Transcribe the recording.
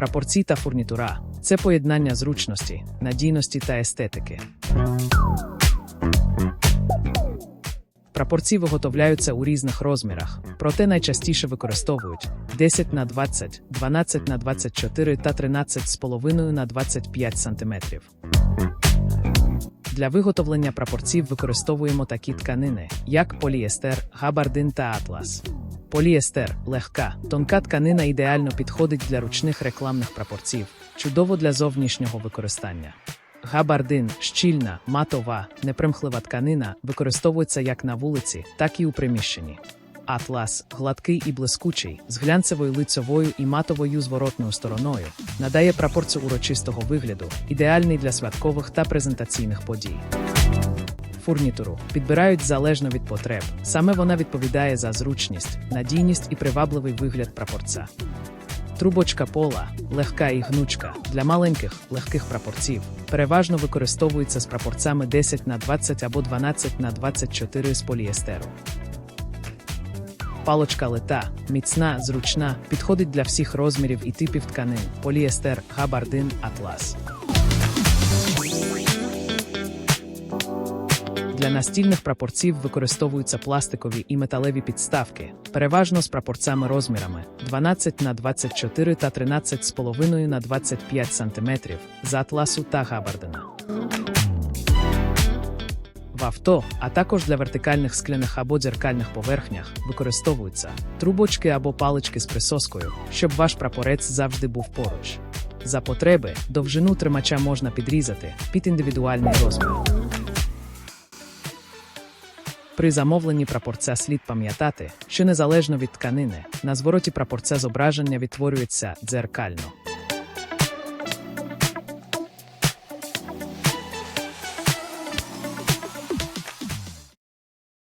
Прапорці та фурнітура це поєднання зручності, надійності та естетики. Прапорці виготовляються у різних розмірах, проте найчастіше використовують 10 на 20, 12 на 24 та 13,5 на 25 см. Для виготовлення прапорців використовуємо такі тканини, як поліестер, габардин та атлас. Поліестер легка, тонка тканина ідеально підходить для ручних рекламних прапорців, чудово для зовнішнього використання. Габардин щільна, матова, непримхлива тканина використовується як на вулиці, так і у приміщенні. Атлас, гладкий і блискучий, з глянцевою лицьовою і матовою зворотною стороною, надає прапорцю урочистого вигляду, ідеальний для святкових та презентаційних подій. Фурнітуру підбирають залежно від потреб. Саме вона відповідає за зручність, надійність і привабливий вигляд прапорця. Трубочка пола, легка і гнучка, для маленьких, легких прапорців, переважно використовується з прапорцями 10 на 20 або 12 на 24 з поліестеру. Палочка лита, міцна, зручна, підходить для всіх розмірів і типів тканин: поліестер, габардин, атлас. Для настільних прапорців використовуються пластикові і металеві підставки, переважно з прапорцями розмірами 12 на 24 та 13,5 на 25 см з атласу та габардина. В авто, а також для вертикальних скляних або дзеркальних поверхнях використовуються трубочки або палички з присоскою, щоб ваш прапорець завжди був поруч. За потреби довжину тримача можна підрізати під індивідуальний розмір. При замовленні прапорця слід пам'ятати, що незалежно від тканини, на звороті прапорця зображення відтворюється дзеркально.